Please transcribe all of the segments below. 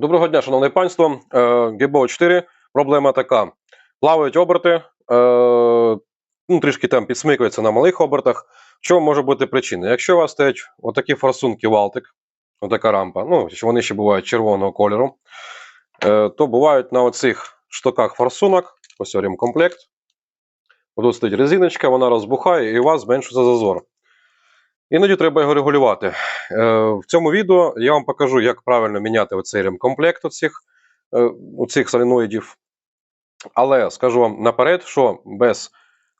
Доброго дня, шановне панство. Е, ГБО 4. Проблема така: плавають оберти, е, ну, трішки там підсмикується на малих обертах. Що може бути причина? Якщо у вас стоять отакі форсунки Валтик, отака рампа, ну, вони ще бувають червоного кольору, е, то бувають на оцих штоках форсунок, ось ремкомплект. Тут стоїть резиночка, вона розбухає і у вас зменшується зазор. Іноді треба його регулювати. Е, в цьому відео я вам покажу, як правильно міняти оцей ремкомплект оцих, е, оцих соленоїдів. Але скажу вам наперед, що без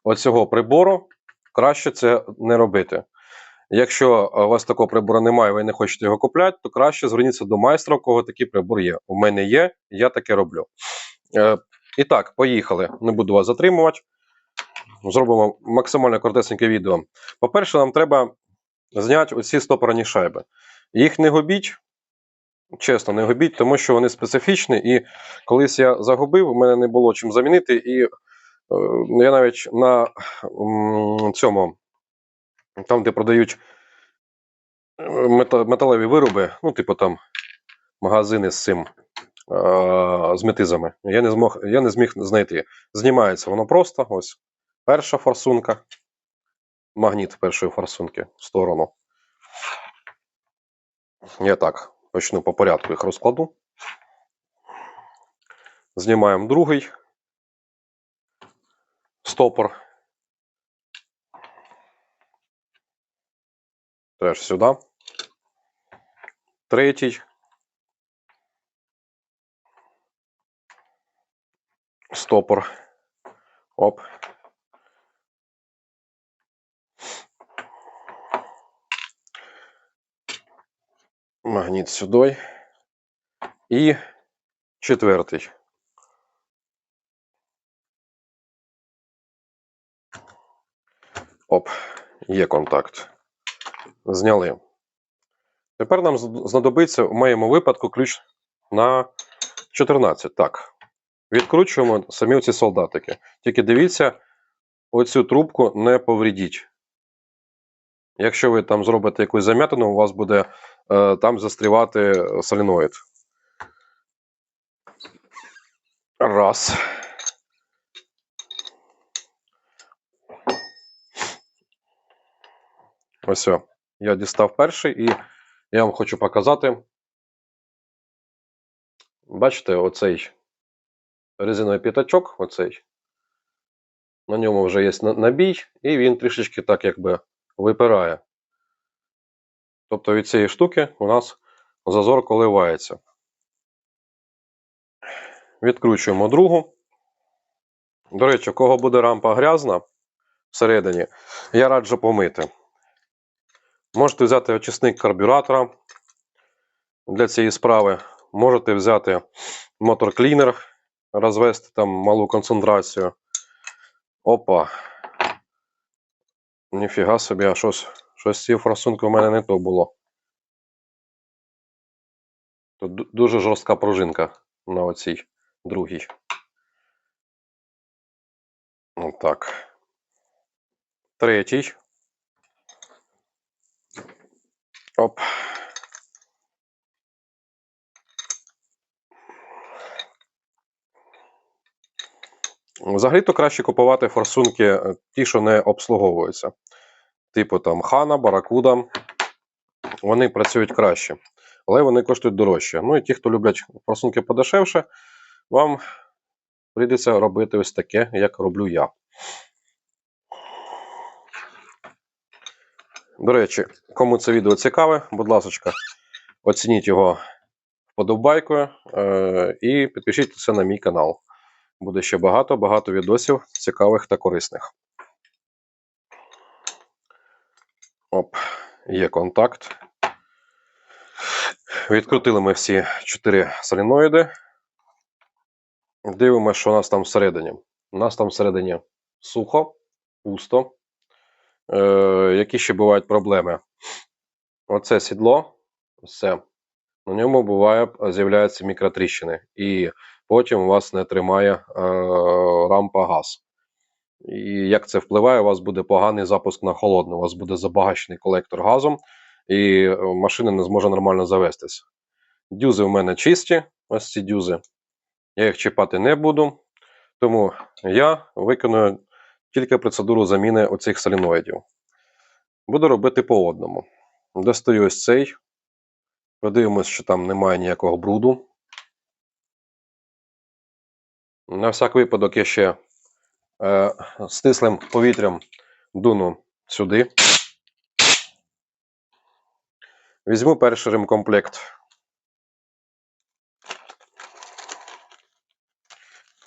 оцього прибору краще це не робити. Якщо у вас такого прибору немає, ви не хочете його купляти, то краще зверніться до майстра, у кого такий прибор є. У мене є, я таке роблю. Е, і так, поїхали. Не буду вас затримувати. Зробимо максимально коротесеньке відео. По-перше, нам треба зняти оці стопорні шайби. Їх не губіть, чесно, не губіть, тому що вони специфічні. І колись я загубив, у мене не було чим замінити. І е, я навіть на цьому, там, де продають е, металеві вироби, ну, типу там магазини з цим. е, З метизами. Я не, змог, я не зміг знайти. Знімається воно просто. Ось перша форсунка магніт першої форсунки в сторону. Я так почну по порядку їх розкладу. Знімаємо другий стопор. Теж сюди. Третій. Стопор. Оп. Магніт сюди. І четвертий. Оп, є контакт. Зняли. Тепер нам знадобиться в моєму випадку ключ на 14. Так. Відкручуємо самі ці солдатики. Тільки дивіться, оцю трубку не повредіть. Якщо ви там зробите якусь зам'ятину, у вас буде там застрівати соленоїд. Раз. Ось. Я дістав перший і я вам хочу показати. Бачите, оцей резиновий п'ятачок, оцей. На ньому вже є набій, і він трішечки так якби випирає. Тобто від цієї штуки у нас зазор коливається. Відкручуємо другу. До речі, у кого буде рампа грязна всередині, я раджу помити. Можете взяти очисник карбюратора для цієї справи. Можете взяти мотор-клінер, розвести там малу концентрацію. Опа. Ніфіга собі, а щось, щось з цією форсункою у мене не то було. Тут дуже жорстка пружинка на оцій другій. Отак. Третій. Оп. Взагалі-то краще купувати форсунки, е, ті, що не обслуговуються. Типу там Хана, Баракуда. Вони працюють краще, але вони коштують дорожче. Ну і ті, хто люблять форсунки подешевше, вам прийдеться робити ось таке, як роблю я. До речі, кому це відео цікаве, будь ласка, оцініть його вподобайкою е- і підпишіться на мій канал. Буде ще багато-багато відосів цікавих та корисних. Оп, є контакт. Відкрутили ми всі чотири соленоїди. Дивимося, що у нас там всередині. У нас там всередині сухо, пусто. Е, які ще бувають проблеми? Оце сідло, все. На ньому буває, з'являються мікротріщини. І потім у вас не тримає е, рампа газ. І як це впливає, у вас буде поганий запуск на холодну, у вас буде забагачений колектор газом, і е, машина не зможе нормально завестись. Дюзи в мене чисті, ось ці дюзи. Я їх чіпати не буду. Тому я виконую тільки процедуру заміни оцих соліноїдів. Буду робити по одному. Достаю ось цей. Подивимось, що там немає ніякого бруду. На всяк випадок я ще стислим повітрям дуну сюди. Візьму перший ремкомплект.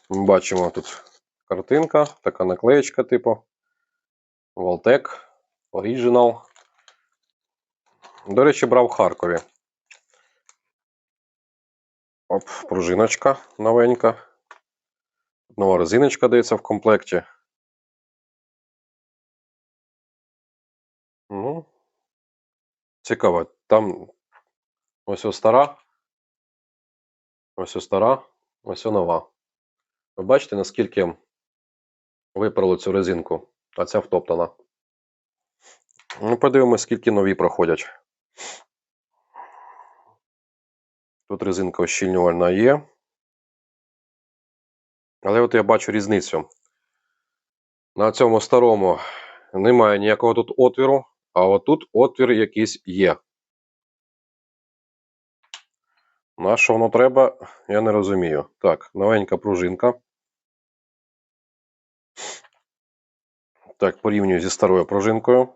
Бачимо тут картинка, така наклеєчка, типу. Волтек, Original. До речі, брав в Харкові. Оп, пружиночка новенька. Нова резиночка дається в комплекті. Ну, цікаво. Там ось ось стара. Ось ось стара, ось ось нова. Ви бачите, наскільки випрало цю резинку, а ця втоптана. Ну, подивимось, скільки нові проходять. Тут резинка ощільнювальна є. Але от я бачу різницю. На цьому старому немає ніякого тут отвіру, а отут отвір якийсь є. На що воно треба, я не розумію. Так, новенька пружинка. Так, порівнюю зі старою пружинкою.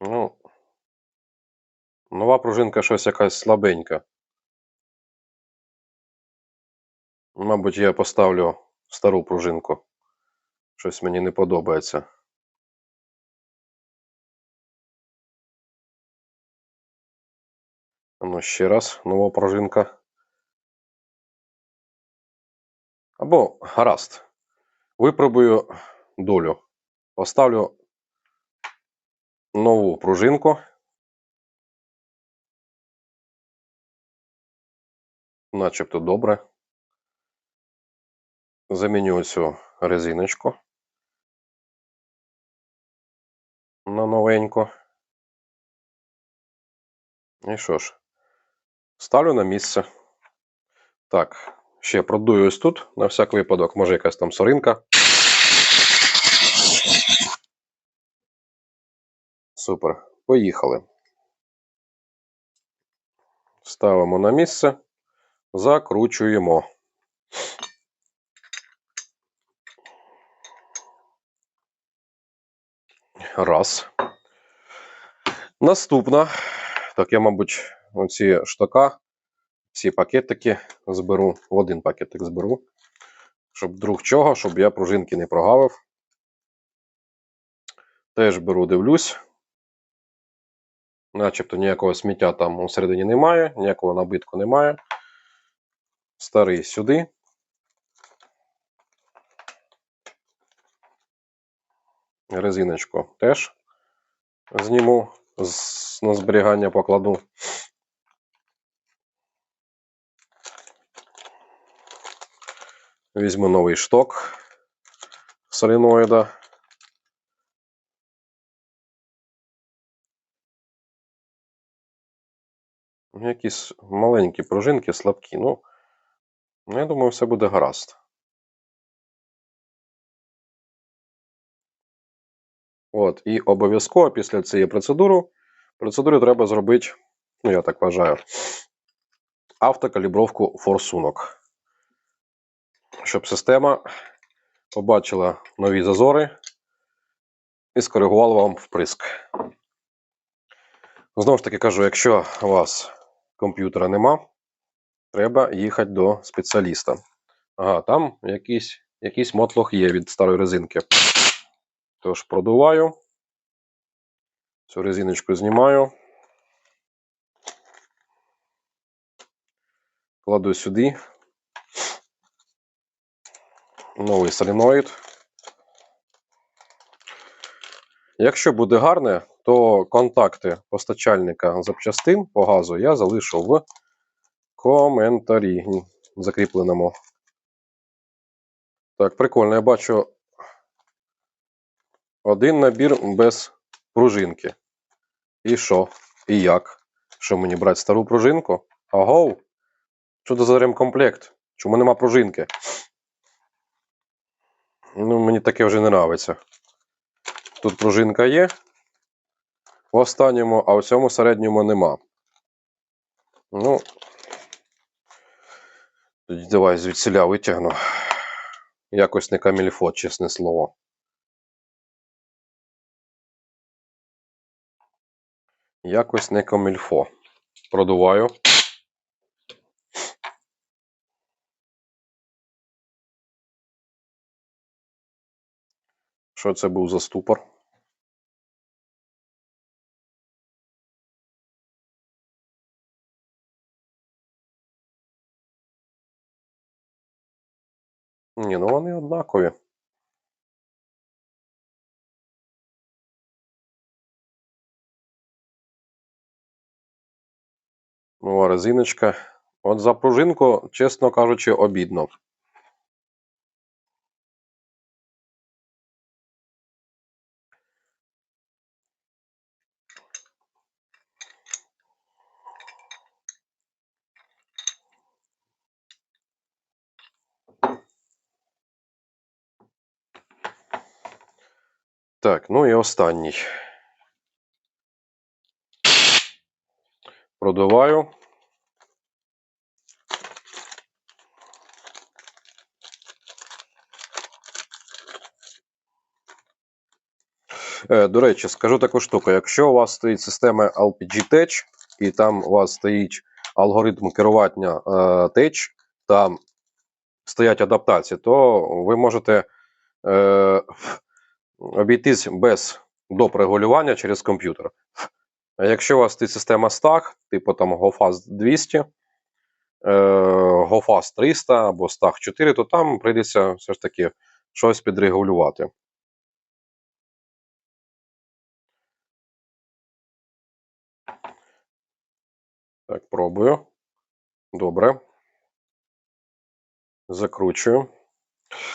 Ну, нова пружинка щось якась слабенька. Мабуть, я поставлю стару пружинку. Щось мені не подобається. Ну, ще раз, нова пружинка. Або гаразд. Випробую долю. Поставлю нову пружинку. Начебто добре. Заміню цю резиночку на новеньку. І що ж, ставлю на місце. Так, ще продую ось тут, на всяк випадок, може якась там соринка. Супер. Поїхали. Ставимо на місце, закручуємо. Раз. Наступна. Так, я, мабуть, оці штока, всі пакетики зберу, в один пакетик зберу. Щоб вдруг чого, щоб я пружинки не прогавив. Теж беру, дивлюсь. Начебто ніякого сміття там усередині немає, ніякого набитку немає. Старий сюди. Резиночку теж зніму, з, на зберігання покладу. Візьму новий шток соліноїда. Якісь маленькі пружинки, слабкі. Ну, я думаю, все буде гаразд. От, і обов'язково після цієї процедури, процедури треба зробити, ну, я так вважаю, автокалібровку форсунок. Щоб система побачила нові зазори і скоригувала вам вприск. Знову ж таки кажу, якщо у вас комп'ютера нема, треба їхати до спеціаліста. Ага, там якийсь, якийсь мотлох є від старої резинки. Тож продуваю. Цю резиночку знімаю. Кладу сюди. Новий соліноїд. Якщо буде гарне, то контакти постачальника запчастин по газу я залишу в коментарі закріпленому. Так, прикольно, я бачу один набір без пружинки. І що? І як? Що мені брати стару пружинку? Агоу? Що це за ремкомплект? Чому нема пружинки? Ну, мені таке вже не нравиться. Тут пружинка є. В останньому, а в цьому середньому нема. Ну. Давай звідсіля витягну. Якось не камільфот, чесне слово. Якось не камільфо. Продуваю. Що це був за ступор? Ні, ну вони однакові. Нова резиночка. От за пружинку, чесно кажучи, обідно. Так, ну і останній. Продуваю. Е, До речі, скажу таку штуку: якщо у вас стоїть система LPG Tech, і там у вас стоїть алгоритм керування е, Tech, там стоять адаптації, то ви можете е, обійтись без доп. регулювання через комп'ютер. Якщо у вас стоїть система STAG, типу там GoFast 200, е, GoFast 300 або STAG 4, то там прийдеться все ж таки щось підрегулювати. Так, пробую. Добре. Закручую.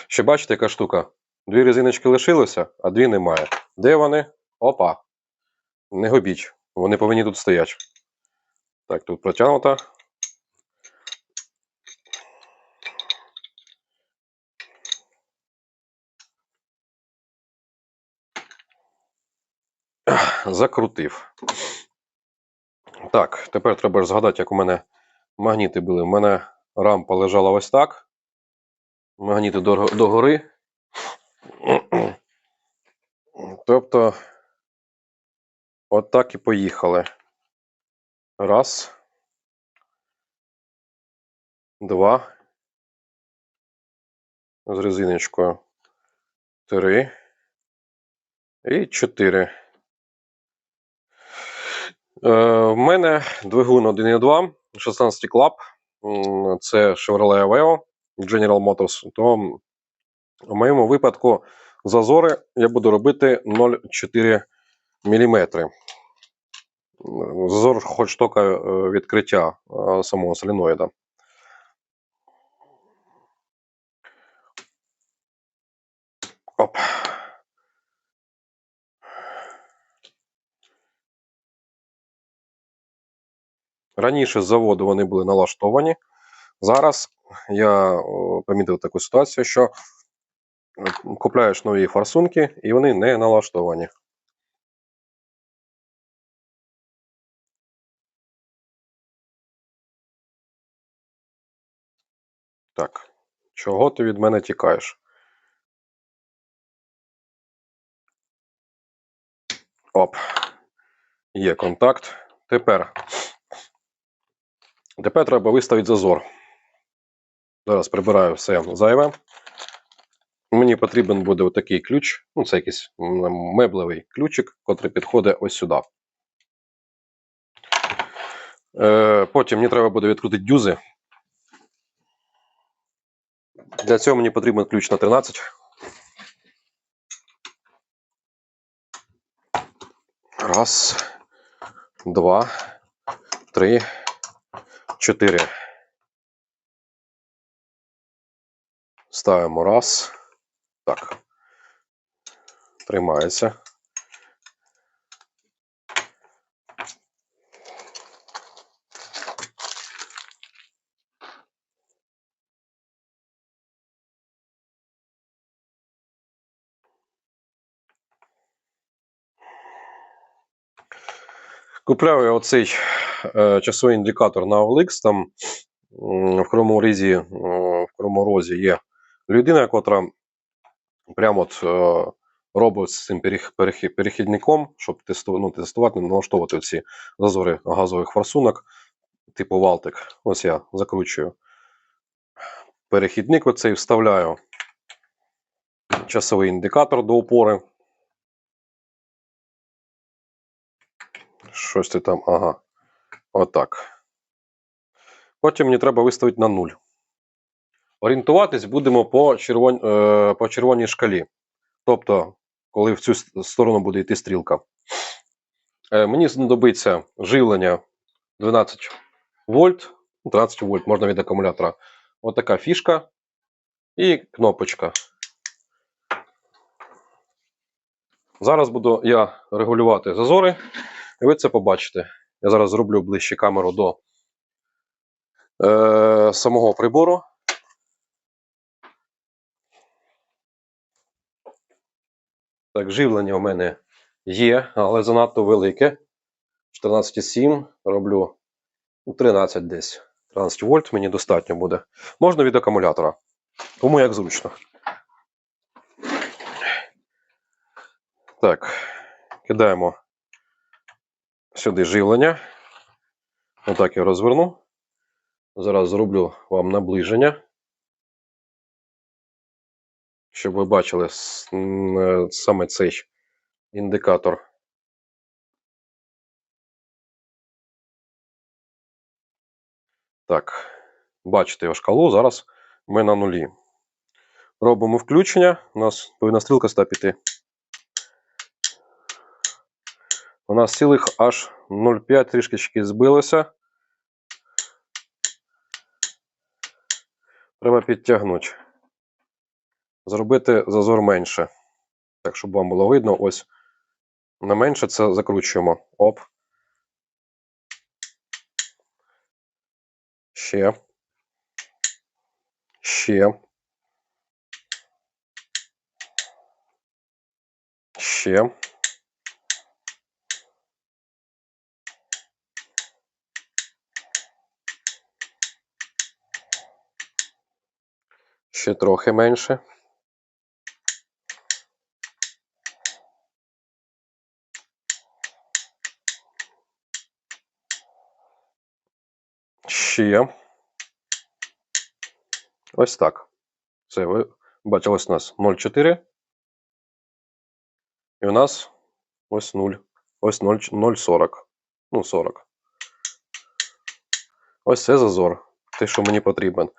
Ще бачите, яка штука? Дві резиночки лишилося, а дві немає. Де вони? Опа. Не губіть. Вони повинні тут стояти. Так, тут протягнуто. Закрутив. Так, тепер треба згадати, як у мене магніти були. У мене рампа лежала ось так. Магніти до, догори. Тобто, от так і поїхали. Раз. Два. З резиночкою. Три. І чотири. Е, в мене двигун 1.2, 16 клап. Це Chevrolet Aveo General Motors. То в моєму випадку зазори я буду робити 0,4 мм. Зазор хоч тільки е, відкриття е, самого соліноїда. Оп. Раніше з заводу вони були налаштовані. Зараз я помітив таку ситуацію, що е, купляєш нові форсунки і вони не налаштовані. Так, чого ти від мене тікаєш? Оп. Є контакт. Тепер. Тепер треба виставити зазор. Зараз прибираю все зайве. Мені потрібен буде отакий ключ. Ну, це якийсь меблевий ключик, котрий підходить ось сюди. Е, потім мені треба буде відкрутити дюзи. Для цього мені потрібен ключ на 13. Раз, два, три, чотири. Ставимо раз. Так. Тримається. Купляю я оцей е, часовий індикатор на OLX. Там в Кривому Різі, е, в є людина, яка прямо от е, робить з цим перех- перех- перехідником, щоб тесту, ну, тестувати, налаштовувати ці зазори газових форсунок, типу Валтик. Ось я закручую перехідник, оцей вставляю часовий індикатор до опори. Щось ти там, ага. Отак. Потім мені треба виставити на 0. Орієнтуватись будемо по, червон... е, по червоній шкалі. Тобто, коли в цю сторону буде йти стрілка. Е, мені знадобиться живлення 12 вольт. Ну, 12 вольт можна від акумулятора. Отака фішка і кнопочка. Зараз буду я регулювати зазори, і ви це побачите. Я зараз зроблю ближче камеру до е, самого прибору. Так, живлення у мене є, але занадто велике. 14,7 роблю ну, 13 десь. 13 вольт мені достатньо буде. Можна від акумулятора. Кому як зручно. Так, кидаємо сюди живлення. Отак я розверну. Зараз зроблю вам наближення. Щоб ви бачили е, саме цей індикатор. Так, бачите його шкалу, зараз ми на нулі. Робимо включення, у нас повинна стрілка 105. У нас цілих аж 0,5 трішки збилося. Треба підтягнути. Зробити зазор менше. Так, щоб вам було видно, ось на менше це закручуємо. Оп. Ще. Ще. Ще. Ще трохи менше. Ще. Ось так. Це ви бачите, ось у нас 0,4. І у нас ось 0. Ось 0,40. Ну, 40. Ось це зазор. Те, що мені потрібен.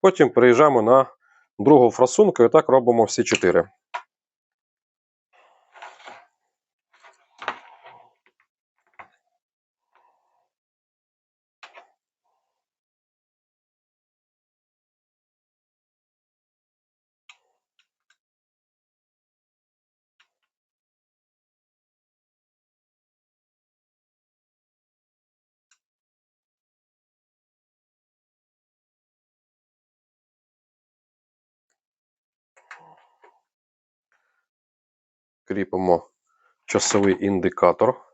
Потім переїжджаємо на другу фрасунку і так робимо всі 4. Кріпимо часовий індикатор.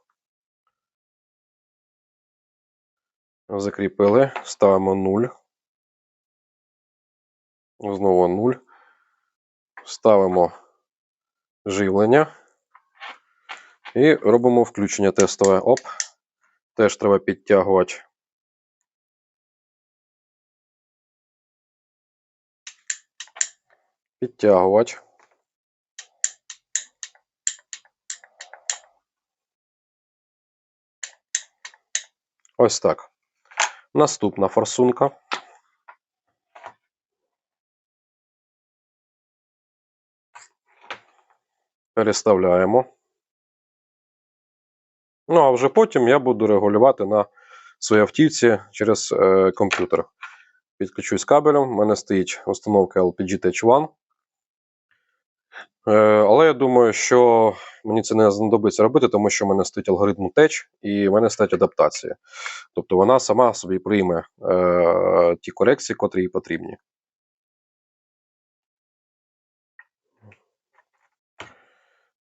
Закріпили, ставимо 0. Знову 0. Ставимо живлення. І робимо включення тестове. Оп. Теж треба підтягувати. Підтягувати. Ось так. Наступна форсунка. Переставляємо. Ну, а вже потім я буду регулювати на своїй автівці через е, комп'ютер. Підключусь кабелем. У мене стоїть установка LPG Tech One. Е, але я думаю, що мені це не знадобиться робити, тому що в мене стоїть алгоритм Tech і в мене стоїть адаптація. Тобто вона сама собі прийме е, ті корекції, котрі їй потрібні.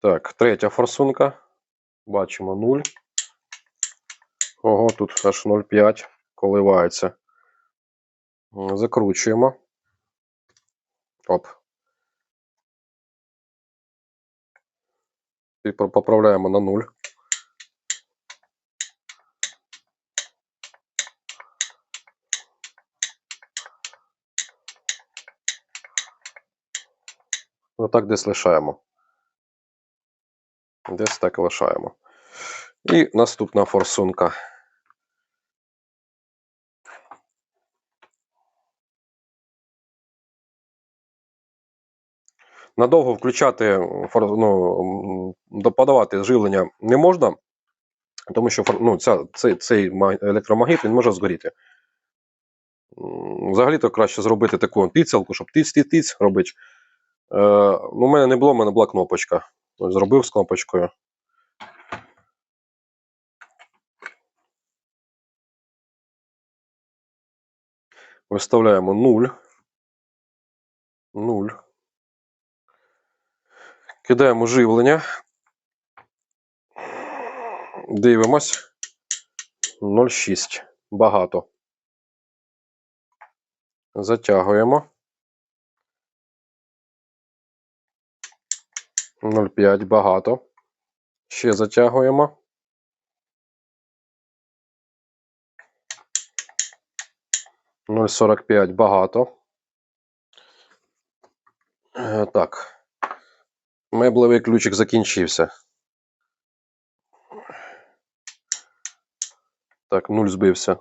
Так, третя форсунка. Бачимо 0. Ого, тут аж 0,5 коливається. Закручуємо. Оп. І по- поправляємо на 0. Отак десь лишаємо. Десь так лишаємо. І наступна форсунка. Надовго включати, ну, подавати живлення не можна, тому що ну, ця, цей, цей ма- електромагніт він може згоріти. Взагалі-то краще зробити таку піцелку, щоб тиць-тиць-тиць робити. Е, ну, у мене не було, у мене була кнопочка. Зробив з кнопочкою. Виставляємо 0. 0. Кидаємо живлення. Дивимось. 0,6. Багато. Затягуємо. 0,5 багато. Ще затягуємо. Нуль сорок п'ять багато. Е, Так. Меблевий ключик закінчився. Так, нуль збився.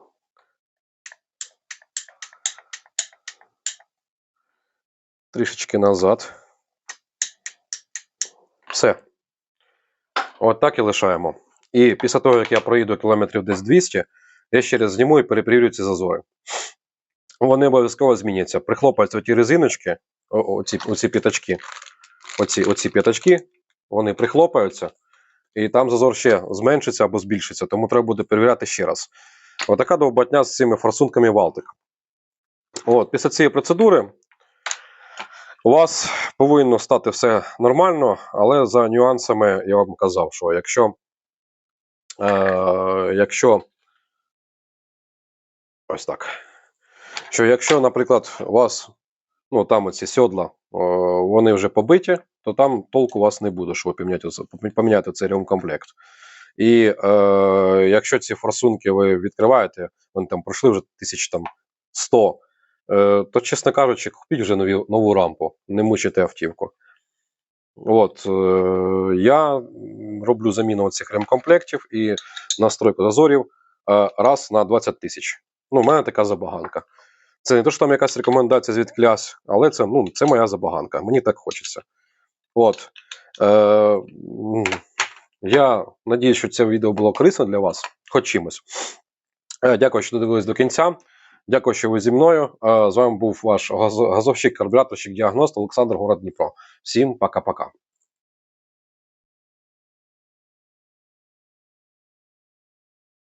Трішечки назад. Все. От так і лишаємо. І після того, як я проїду кілометрів десь 200, я ще раз зніму і перепровірю ці зазори. Вони обов'язково зміняться. Прихлопаються ті резиночки, оці, оці п'ятачки. Оці, оці п'ятачки, вони прихлопаються, і там зазор ще зменшиться або збільшиться, тому треба буде перевіряти ще раз. Отака довбатня з цими форсунками Валтик. От, після цієї процедури у вас повинно стати все нормально, але за нюансами я вам казав, що якщо, е, якщо ось так. Що якщо, наприклад, у вас ну, там оці сьодла, вони вже побиті, то там толку у вас не буде, щоб поміняти, поміняти цей ремкомплект. І е, якщо ці форсунки ви відкриваєте, вони там пройшли вже тисяч там 100, е, то, чесно кажучи, купіть вже нові, нову рампу, не мучите автівку. От, е, я роблю заміну цих ремкомплектів і настройку зазорів е, раз на 20 тисяч. Ну, у мене така забаганка. Це не то, що там якась рекомендація звідклясь, але це, ну, це моя забаганка. Мені так хочеться. От. Е, я надіюсь, що це відео було корисно для вас, хоч чимось. Е, дякую, що додивились до кінця. Дякую, що ви зі мною. Е, з вами був ваш газовщик, карбюраторщик, діагност Олександр Город Дніпро. Всім пока-пока.